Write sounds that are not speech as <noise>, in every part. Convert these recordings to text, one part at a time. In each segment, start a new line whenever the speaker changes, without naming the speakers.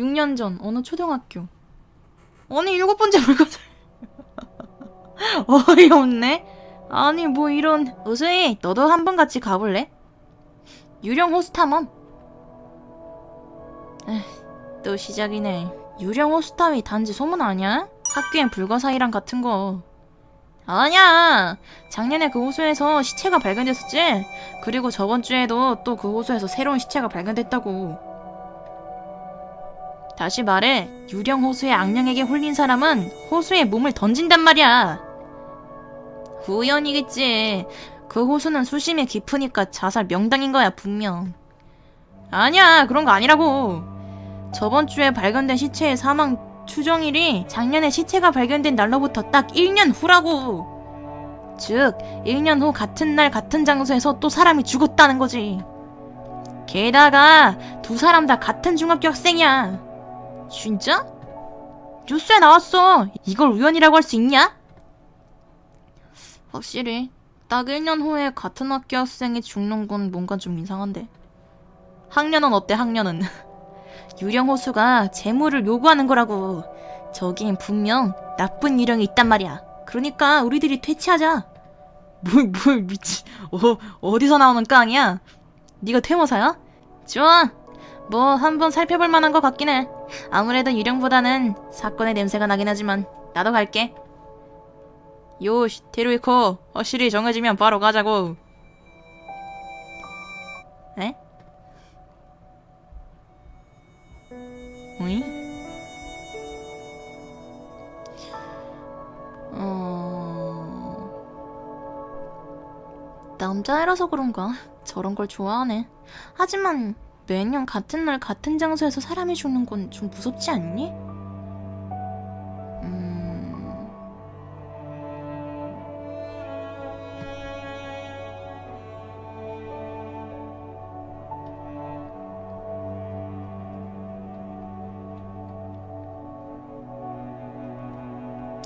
6년 전 어느 초등학교. 아니 일곱 번째 불가사. <laughs> 어이없네. 아니 뭐 이런. 우수이 너도 한 번 같이 가볼래? 유령 호수 탐험. 또 시작이네. 유령 호수 탐이 단지 소문 아니야? 학교엔 불가사의랑 같은 거. 아니야. 작년에 그 호수에서 시체가 발견됐었지. 그리고 저번 주에도 또 그 호수에서 새로운 시체가 발견됐다고. 다시 말해, 유령 호수의 악령에게 홀린 사람은 호수에 몸을 던진단 말이야. 우연이겠지. 그 호수는 수심이 깊으니까 자살 명당인 거야, 분명. 아니야, 그런 거 아니라고. 저번 주에 발견된 시체의 사망 추정일이 작년에 시체가 발견된 날로부터 딱 1년 후라고. 즉, 1년 후 같은 날 같은 장소에서 또 사람이 죽었다는 거지. 게다가 두 사람 다 같은 중학교 학생이야. 진짜? 뉴스에 나왔어. 이걸 우연이라고 할 수 있냐? 확실히 딱 1년 후에 같은 학교 학생이 죽는 건 뭔가 좀 이상한데. 학년은 어때 학년은? <laughs> 유령 호수가 재물을 요구하는 거라고. 저기엔 분명 나쁜 유령이 있단 말이야. 그러니까 우리들이 퇴치하자. 뭘, 뭘 미친. 어, 어디서 나오는 깡이야? 네가 퇴모사야? 좋아. 뭐 한번 살펴볼 만한 것 같긴 해. 아무래도 유령보다는 사건의 냄새가 나긴 하지만 나도 갈게. 요, 테루이코. 허실이 정해지면 바로 가자고. 에? 어이? 어... 남자애라서 그런가 저런 걸 좋아하네. 하지만 매년 같은 날 같은 장소에서 사람이 죽는 건 좀 무섭지 않니? 음...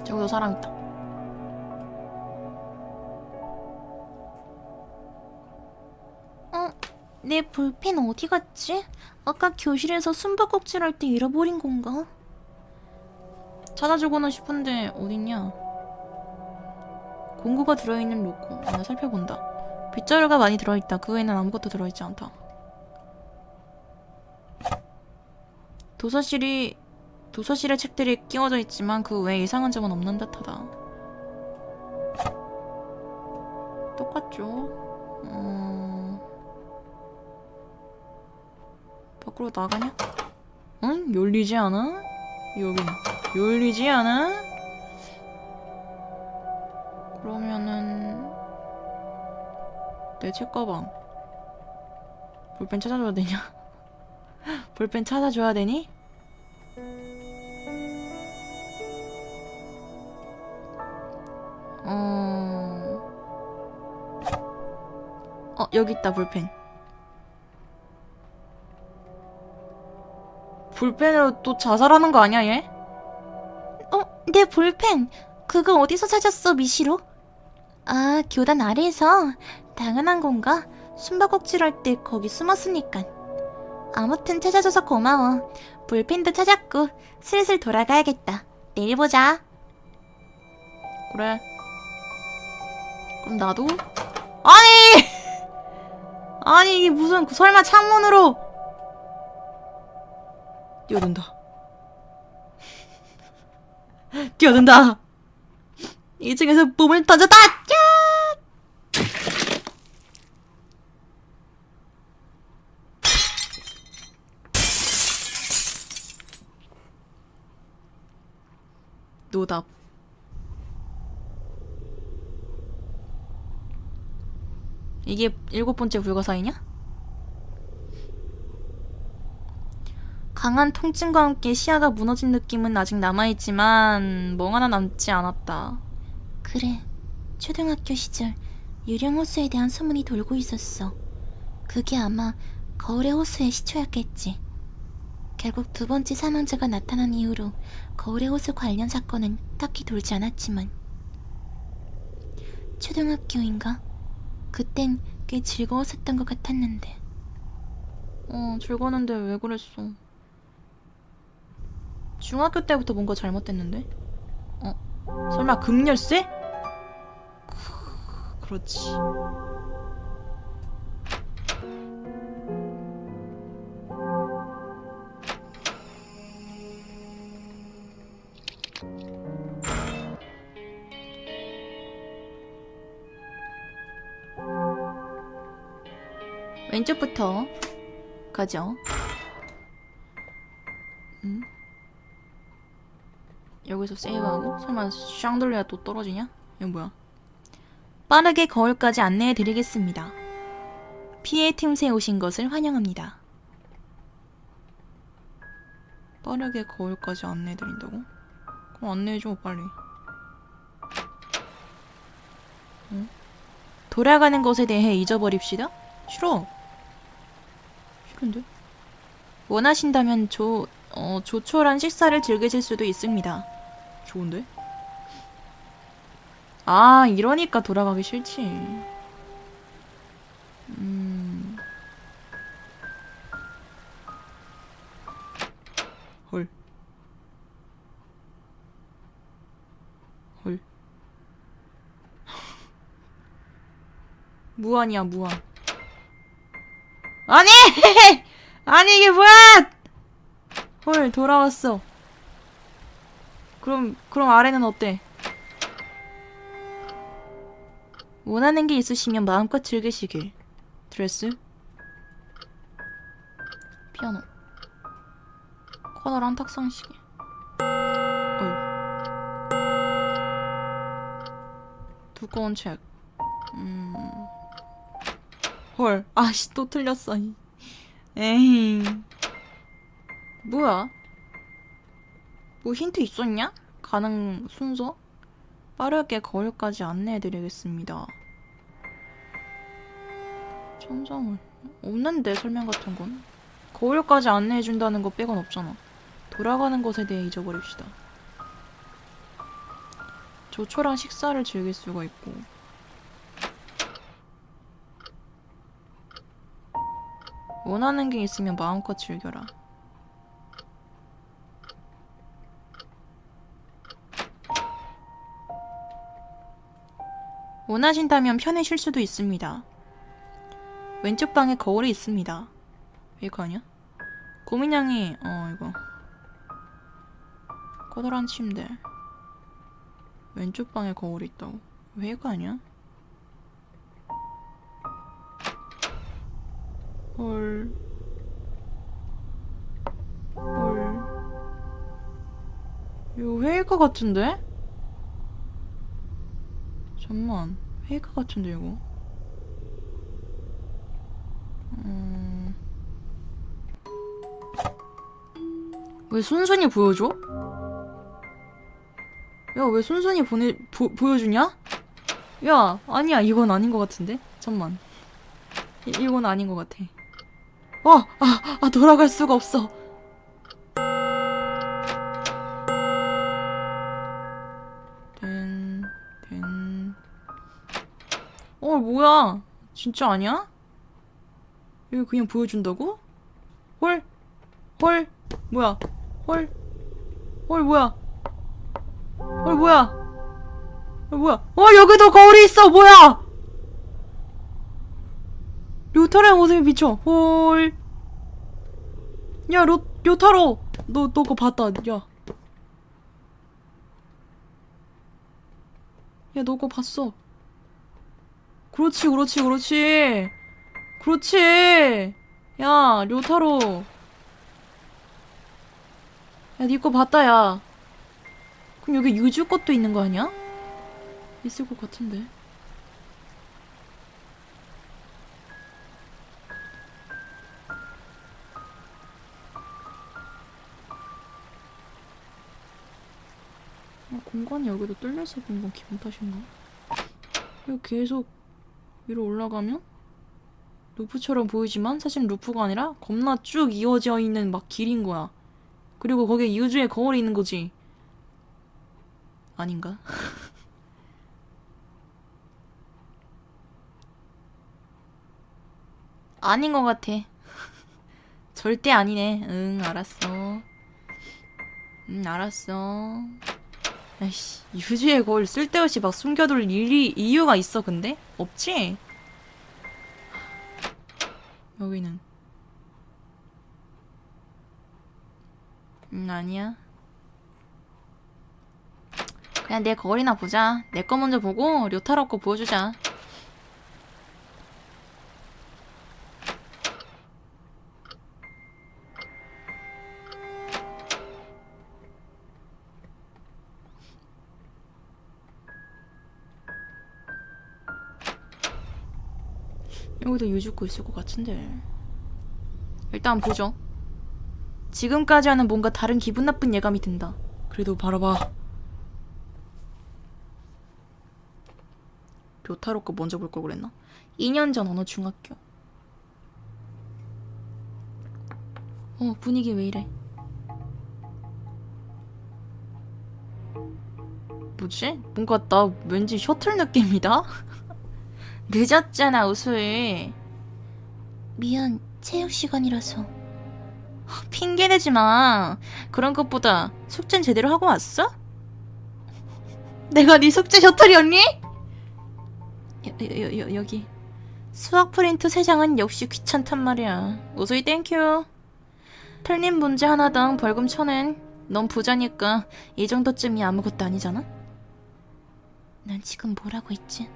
저기도 사람 있다. 내 볼펜 어디 갔지? 아까 교실에서 숨바꼭질 할 때 잃어버린 건가? 찾아주고는 싶은데 어딨냐? 공구가 들어있는 로고 하나 살펴본다. 빗자루가 많이 들어있다. 그 외에는 아무것도 들어있지 않다. 도서실이 도서실에 책들이 끼워져 있지만 그 외에 이상한 점은 없는 듯하다. 밖으로 나가냐? 응? 열리지 않아? 여긴 열리지 않아? 그러면은 내 책가방 볼펜 찾아줘야 되냐? <laughs> 볼펜 찾아줘야 되니? 어... 어 여기 있다 볼펜 볼펜으로 또 자살하는 거 아니야 얘? 어, 내 볼펜. 그거 어디서 찾았어, 미시로? 아, 교단 아래에서 당연한 건가? 숨바꼭질 할 때 거기 숨었으니까. 아무튼 찾아줘서 고마워. 볼펜도 찾았고 슬슬 돌아가야겠다. 내일 보자. 그래. 그럼 나도? 아니! <laughs> 아니 이게 무슨 설마 창문으로 뛰어든다. 뛰어든다. 2층에서 뿜을 던졌다. 야! 노답. 이게 일곱 번째 불가사이냐? 강한 통증과 함께 시야가 무너진 느낌은 아직 남아있지만 멍 하나 남지 않았다. 그래. 초등학교 시절 유령 호수에 대한 소문이 돌고 있었어. 그게 아마 거울의 호수의 시초였겠지. 결국 두 번째 사망자가 나타난 이후로 거울의 호수 관련 사건은 딱히 돌지 않았지만 초등학교인가? 그땐 꽤 즐거웠었던 것 같았는데 어 즐거웠는데 왜 그랬어 중학교 때부터 뭔가 잘못됐는데? 어? 설마 금열쇠? 크, 그렇지. 왼쪽부터 가죠. 음? 여기서 세이브하고 설마 샹들리아 또 떨어지냐? 이건 뭐야? 빠르게 거울까지 안내해 드리겠습니다. 피해 틈새 오신 것을 환영합니다. 빠르게 거울까지 안내해 드린다고? 그럼 안내해 줘 빨리. 응? 돌아가는 것에 대해 잊어버립시다. 싫어. 싫은데? 원하신다면 조, 어, 조촐한 식사를 즐기실 수도 있습니다. 좋은데? 아, 이러니까 돌아가기 싫지. 음. 헐. 헐. <laughs> 무한이야, 무한. 아니! <laughs> 아니, 이게 뭐야! 헐, 돌아왔어. 그럼, 그럼 아래는 어때? 원하는 게 있으시면 마음껏 즐기시길. 드레스? 피아노. 커다란 탁상시계. 어이. 두꺼운 책. 음. 헐. 아씨, 또 틀렸어. 에이. 뭐야? 뭐 힌트 있었냐? 가능 순서? 빠르게 거울까지 안내해드리겠습니다. 천장을 없는데 설명 같은 건 거울까지 안내해준다는 거 빼곤 없잖아. 돌아가는 것에 대해 잊어버립시다. 조촐한 식사를 즐길 수가 있고 원하는 게 있으면 마음껏 즐겨라. 원하신다면 편히 쉴 수도 있습니다. 왼쪽 방에 거울이 있습니다. 이거 아니야? 고민양이 어 이거 커다란 침대 왼쪽 방에 거울이 있다고 왜 이거 아니야? 헐 헐. 이거 회의가 같은데? 잠만. 회의가 같은데 이거? 음... 왜 순순히 보여줘? 야 왜 순순히 보내 보, 보여주냐? 야 아니야. 이건 아닌 것 같은데? 잠만. 이, 이건 아닌 것 같아. 어! 아, 아 돌아갈 수가 없어 어, 뭐야? 진짜 아니야? 이거 그냥 보여준다고? 헐? 헐? 뭐야? 헐? 헐, 뭐야? 헐, 뭐야? 헐, 뭐야? 어, 여기도 거울이 있어! 뭐야? 료타로의 모습이 비춰. 헐. 야, 료, 료타로! 너, 너 그거 봤다. 야. 야, 너 그거 봤어. 그렇지, 그렇지, 그렇지. 그렇지. 야, 료타로. 야, 니거 봤다, 야. 그럼 여기 유주 것도 있는 거 아니야? 있을 것 같은데. 아, 공간이 여기도 뚫려서 그런 건 기분 탓인가? 이거 계속 위로 올라가면 루프처럼 보이지만 사실 루프가 아니라 겁나 쭉 이어져 있는 막 길인 거야. 그리고 거기에 유주의 거울이 있는 거지. 아닌가? <laughs> 아닌 것 같아. <laughs> 절대 아니네. 응, 알았어. 음, 알았어. 아이씨, 유지의 거울 쓸데없이 막 숨겨둘 일이, 이유가 있어, 근데? 없지? 여기는. 음, 아니야. 그냥 내 거울이나 보자. 내 거 먼저 보고, 료타로 거 보여주자. 여기도 유주코 있을 것 같은데. 일단 보죠. 지금까지와는 뭔가 다른 기분 나쁜 예감이 든다. 그래도 바라봐. 료타로 거 먼저 볼 걸 그랬나? 2년 전 어느 중학교. 어, 분위기 왜 이래? 뭐지? 뭔가 나 왠지 셔틀 느낌이다? <laughs> 늦었잖아, 우수이. 미안, 체육 시간이라서. 핑계대지 마. 그런 것보다 숙제는 제대로 하고 왔어? 내가 네 숙제 셔틀이었니? 여, 여, 여, 여기. 수학 프린트 3장은 역시 귀찮단 말이야. 우수이 땡큐. 틀린 문제 하나당 벌금 천엔. 넌 부자니까 이 정도쯤이 아무것도 아니잖아? 난 지금 뭐라고 했지?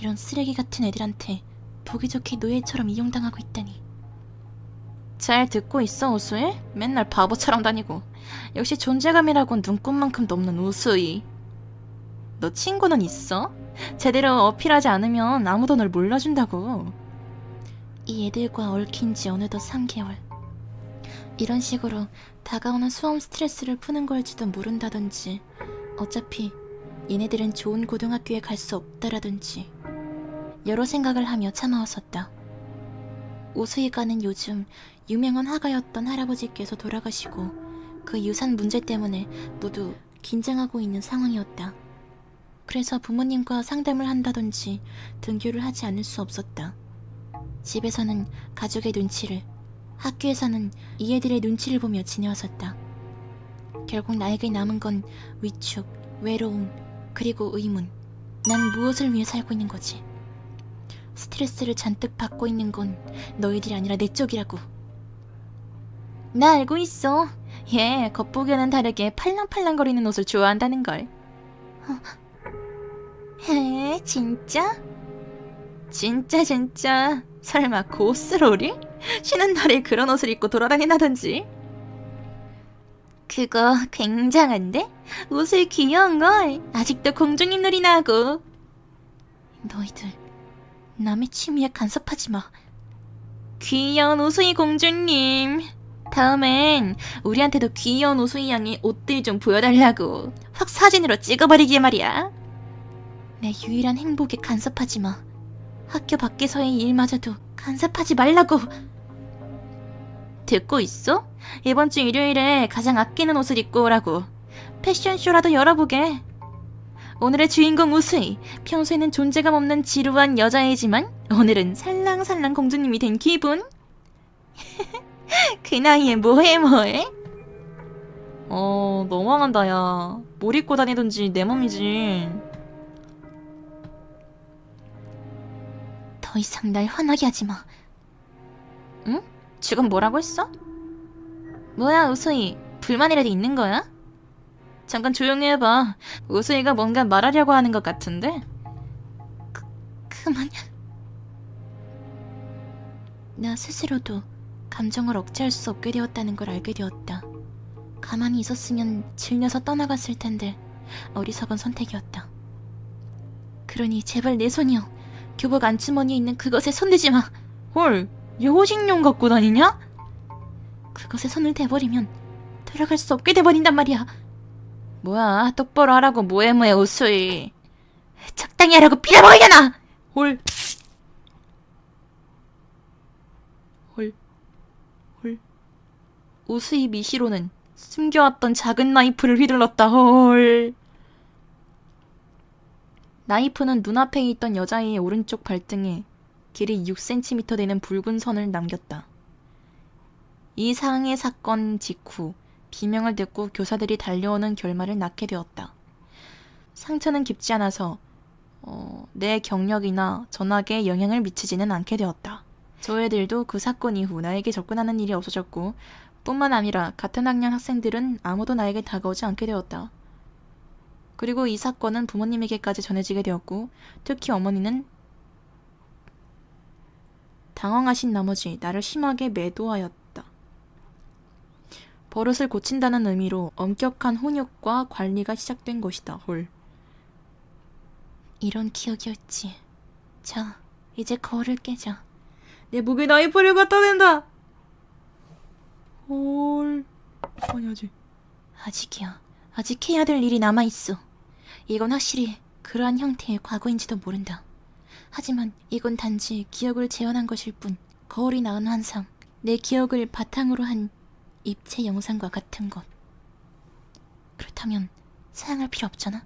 이런 쓰레기 같은 애들한테 보기 좋게 노예처럼 이용당하고 있다니. 잘 듣고 있어, 우수이? 맨날 바보처럼 다니고. 역시 존재감이라곤 눈꽃만큼도 없는 우수이. 너 친구는 있어? 제대로 어필하지 않으면 아무도 널 몰라준다고. 이 애들과 얽힌 지 어느덧 3개월. 이런 식으로 다가오는 수험 스트레스를 푸는 걸지도 모른다든지, 어차피 얘네들은 좋은 고등학교에 갈 수 없다라든지, 여러 생각을 하며 참아왔었다. 오수이가는 요즘 유명한 화가였던 할아버지께서 돌아가시고 그 유산 문제 때문에 모두 긴장하고 있는 상황이었다. 그래서 부모님과 상담을 한다든지 등교를 하지 않을 수 없었다. 집에서는 가족의 눈치를, 학교에서는 이 애들의 눈치를 보며 지내왔었다. 결국 나에게 남은 건 위축, 외로움, 그리고 의문. 난 무엇을 위해 살고 있는 거지? 스트레스를 잔뜩 받고 있는 건 너희들이 아니라 내 쪽이라고. 나 알고 있어. 얘 겉보기와는 다르게 팔랑팔랑거리는 옷을 좋아한다는 걸. 에, 진짜? 진짜 진짜. 설마 고스로리? 쉬는 날에 그런 옷을 입고 돌아다닌다든지? 그거 굉장한데? 옷을 귀여운 걸 아직도 공주님 놀이나 하고. 너희들 남의 취미에 간섭하지 마. 귀여운 우수이 공주님. 다음엔 우리한테도 귀여운 우수이 양의 옷들 좀 보여달라고. 확 사진으로 찍어버리게 말이야. 내 유일한 행복에 간섭하지 마. 학교 밖에서의 일마저도 간섭하지 말라고. 듣고 있어? 이번 주 일요일에 가장 아끼는 옷을 입고 오라고. 패션쇼라도 열어보게. 오늘의 주인공 우수이. 평소에는 존재감 없는 지루한 여자애지만 오늘은 살랑살랑 공주님이 된 기분. <laughs> 그 나이에 뭐해 뭐해? 어 너무한다 야. 뭘 입고 다니든지 내 맘이지. 더 이상 날 화나게 하지 마. 응? 지금 뭐라고 했어? 뭐야 우수이 불만이라도 있는 거야? 잠깐 조용히 해봐. 우수이가 뭔가 말하려고 하는 것 같은데? 그, 그만. 나 스스로도 감정을 억제할 수 없게 되었다는 걸 알게 되었다. 가만히 있었으면 질려서 떠나갔을 텐데 어리석은 선택이었다. 그러니 제발 내 손이여 교복 안주머니에 있는 그것에 손대지 마. 헐, 얘 호식용 갖고 다니냐? 그것에 손을 대버리면 돌아갈 수 없게 돼버린단 말이야. 뭐야, 똑바로 하라고 뭐해 뭐해 우수이. 적당히 하라고 빌어먹이잖아. 홀. 홀. 홀. 우수이 미시로는 숨겨왔던 작은 나이프를 휘둘렀다. 홀. 나이프는 눈앞에 있던 여자의 오른쪽 발등에 길이 6cm 되는 붉은 선을 남겼다. 이 상해 사건 직후 비명을 듣고 교사들이 달려오는 결말을 낳게 되었다. 상처는 깊지 않아서 어, 내 경력이나 전학에 영향을 미치지는 않게 되었다. 저 애들도 그 사건 이후 나에게 접근하는 일이 없어졌고 뿐만 아니라 같은 학년 학생들은 아무도 나에게 다가오지 않게 되었다. 그리고 이 사건은 부모님에게까지 전해지게 되었고 특히 어머니는 당황하신 나머지 나를 심하게 매도하였다. 버릇을 고친다는 의미로 엄격한 훈육과 관리가 시작된 것이다. 헐. 이런 기억이었지. 자, 이제 거울을 깨자. 내 목에 나이프를 갖다 댄다. 헐. 아니야지. 아직이야. 아직 해야 될 일이 남아 있어. 이건 확실히 그러한 형태의 과거인지도 모른다. 하지만 이건 단지 기억을 재현한 것일 뿐 거울이 낳은 환상, 내 기억을 바탕으로 한 입체 영상과 같은 것. 그렇다면 사양할 필요 없잖아.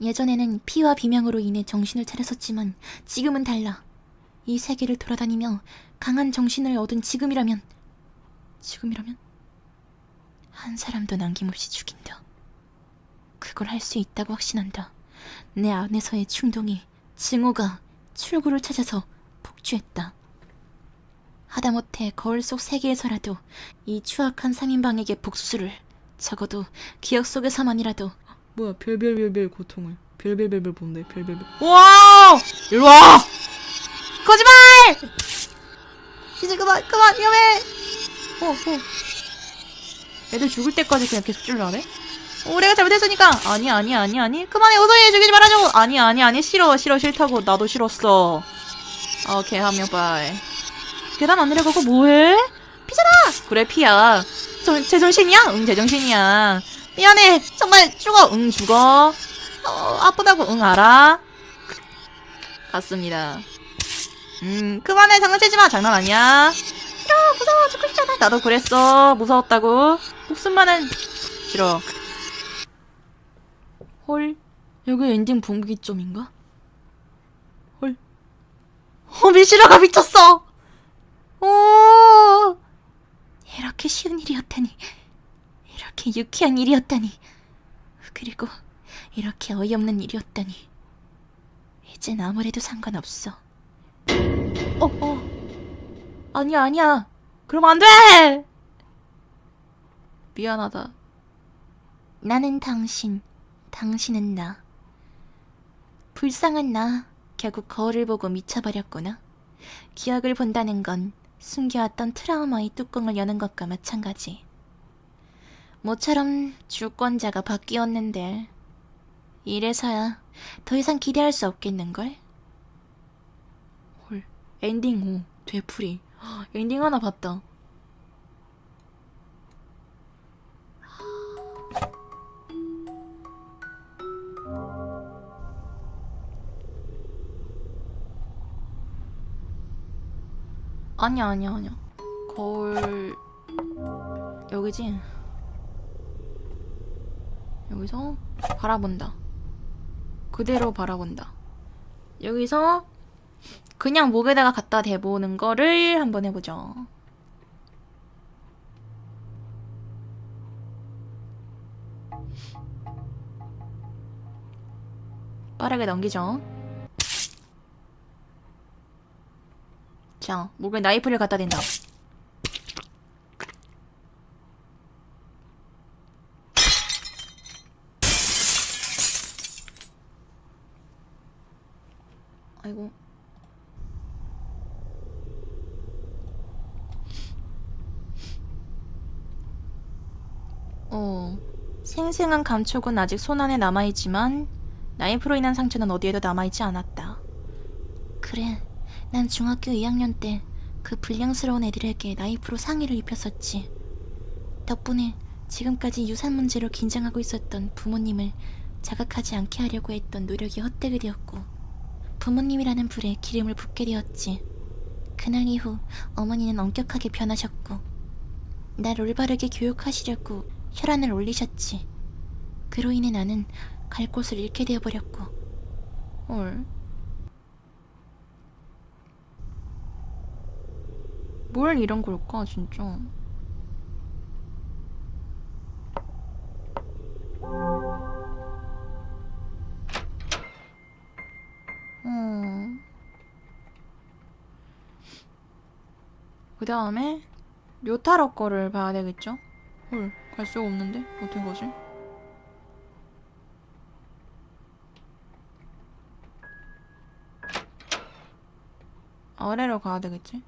예전에는 피와 비명으로 인해 정신을 차렸었지만 지금은 달라. 이 세계를 돌아다니며 강한 정신을 얻은 지금이라면 지금이라면 한 사람도 남김없이 죽인다. 그걸 할 수 있다고 확신한다. 내 안에서의 충동이 증오가 출구를 찾아서 폭주했다. 하다못해 거울 속 세계에서라도 이 추악한 3인방에게 복수를 적어도 기억 속에서만이라도
뭐야 별별별별 고통을 별별별별 본데 별별별 와 일로 와
거짓말! 이제 그만 그만 위험해 어, 어. 애들 죽을 때까지 그냥 계속 찔러하네? 어, 우리가 잘못했으니까. 아니 아니 아니 아니. 그만해. 어서해 죽이지 말아줘. 아니 아니 아니. 싫어 싫어. 싫다고. 나도 싫었어. 오케이 한 명 빠이. 계단 안 내려가고 뭐해? 피잖아. 그래 피야. 저, 제정신이야? 응 제정신이야. 미안해. 정말 죽어. 응 죽어. 어, 아프다고. 응 알아? 갔습니다. 음 그만해. 장난치지 마. 장난 아니야. 싫어. 무서워. 죽고 싶잖아. 나도 그랬어. 무서웠다고. 목숨만은 싫어 헐 여기 엔딩 분기점인가? 헐 어, 미시라가 미쳤어 오 이렇게 쉬운 일이었다니 이렇게 유쾌한 일이었다니 그리고 이렇게 어이없는 일이었다니 이젠 아무래도 상관없어 어, 어. 아니야, 아니야. 그럼 안 돼! 미안하다. 나는 당신, 당신은 나. 불쌍한 나, 결국 거울을 보고 미쳐버렸구나. 기억을 본다는 건 숨겨왔던 트라우마의 뚜껑을 여는 것과 마찬가지. 모처럼 주권자가 바뀌었는데, 이래서야 더 이상 기대할 수 없겠는걸? 헐, 엔딩 5, 되풀이. 헉, 엔딩 하나 봤다. 아니야, 아니야, 아니야. 거울 여기지? 여기서 바라본다. 그대로 바라본다. 여기서 그냥 목에다가 갖다 대보는 거를 한번 해보죠. 빠르게 넘기죠. 자, 목에 나이프를 갖다 댄다. 아이고. 어, 생생한 감촉은 아직 손안에 남아있지만 나이프로 인한 상처는 어디에도 남아있지 않았다. 그래, 난 중학교 2학년 때 그 불량스러운 애들에게 나이프로 상의를 입혔었지. 덕분에 지금까지 유산 문제로 긴장하고 있었던 부모님을 자각하지 않게 하려고 했던 노력이 헛되게 되었고 부모님이라는 불에 기름을 붓게 되었지. 그날 이후 어머니는 엄격하게 변하셨고 날 올바르게 교육하시려고 혈안을 올리셨지. 그로 인해 나는 갈 곳을 잃게 되어버렸고. 헐. 뭘 이런 걸까 진짜 어. 그 다음에 요타로 거를 봐야 되겠죠? 헐, 갈 수가 없는데? 어떤 거지? 아래로 가야 되겠지?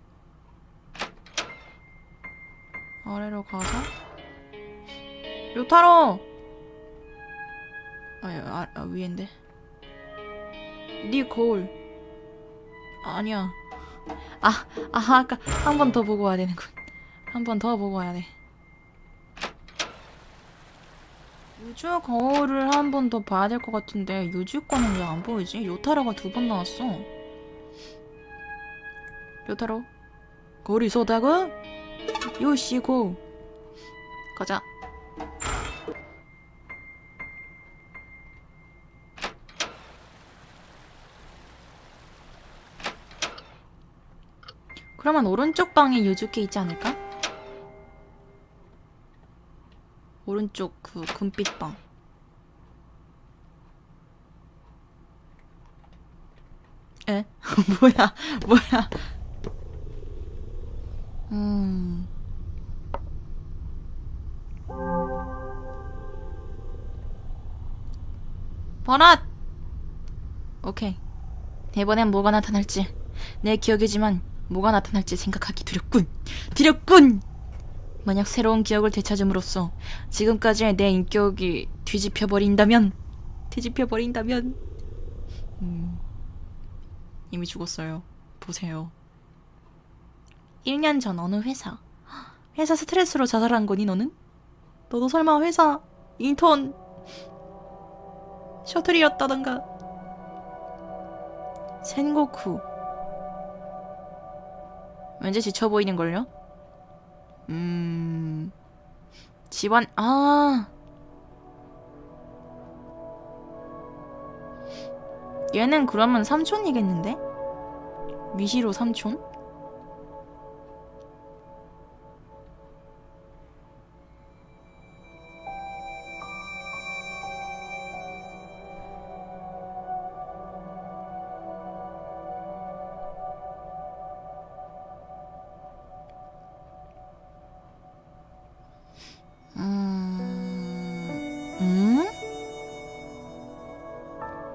아래로 가서? 료타로! 아, 아, 아 위인데? 네 거울. 아니야. 아, 아 아까 한 번 더 보고 와야 되는군. 한 번 더 보고 와야 돼. 유주 거울을 한 번 더 봐야 될 것 같은데 유주 거는 왜 안 보이지? 요타로가 두 번 나왔어. 요타로. 거울이 쏟다고? 요시고 가자 그러면 오른쪽 방에 유주께 있지 않을까? 오른쪽 그 금빛 방. 에? <laughs> 뭐야? 뭐야? 음. 버랏! 오케이. 이번엔 뭐가 나타날지 내 기억이지만 뭐가 나타날지 생각하기 두렵군. 두렵군! 만약 새로운 기억을 되찾음으로써 지금까지의 내 인격이 뒤집혀 버린다면 뒤집혀 버린다면 음, 이미 죽었어요. 보세요. 1년 전 어느 회사 회사 스트레스로 자살한 거니 너는? 너도 설마 회사 인턴 셔틀이었다던가 센고쿠 왠지 지쳐 보이는 걸요? 음... 집안, 아. 얘는 그러면 삼촌이겠는데? 미시로 삼촌?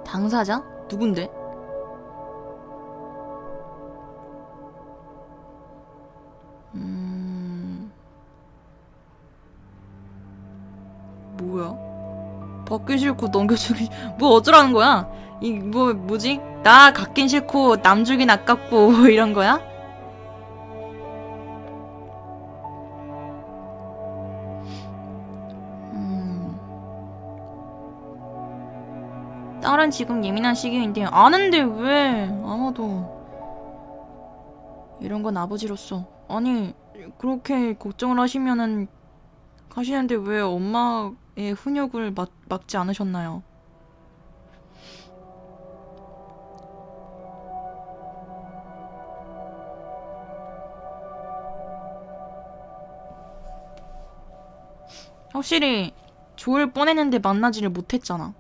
당사자? 누군데? 음... 뭐야? 받기 싫고 넘겨주기 <laughs> 뭐 어쩌라는 거야? 이 뭐 뭐지? 나 갖긴 싫고 남 주긴 아깝고 뭐 이런 거야? 음. 딸은 지금 예민한 시기인데 아는데 왜 아마도 이런 건 아버지로서 아니 그렇게 걱정을 하시면은 가시는데 왜 엄마의 훈육을 막, 막지 않으셨나요? 확실히 좋을 뻔했는데 만나지를 못했잖아.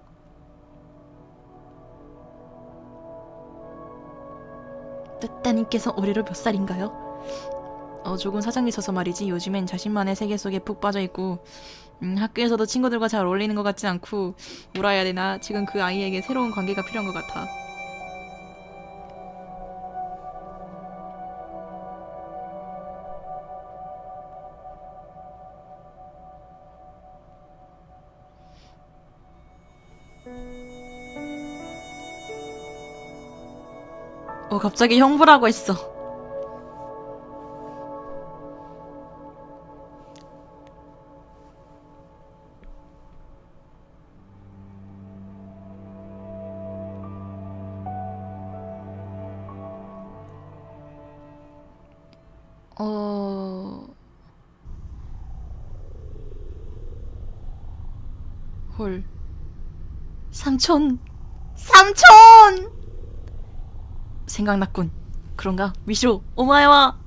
따따님께서 올해로 몇 살인가요? 어, 조금 사정이 있어서 말이지. 요즘엔 자신만의 세계 속에 푹 빠져 있고, 음, 학교에서도 친구들과 잘 어울리는 것 같진 않고, 뭐라 해야 되나? 지금 그 아이에게 새로운 관계가 필요한 것 같아. 어, 갑자기 형부라고 했어. 어... 헐. 삼촌! 삼촌! 생각났군. 그런가? 미쇼, 오마에와!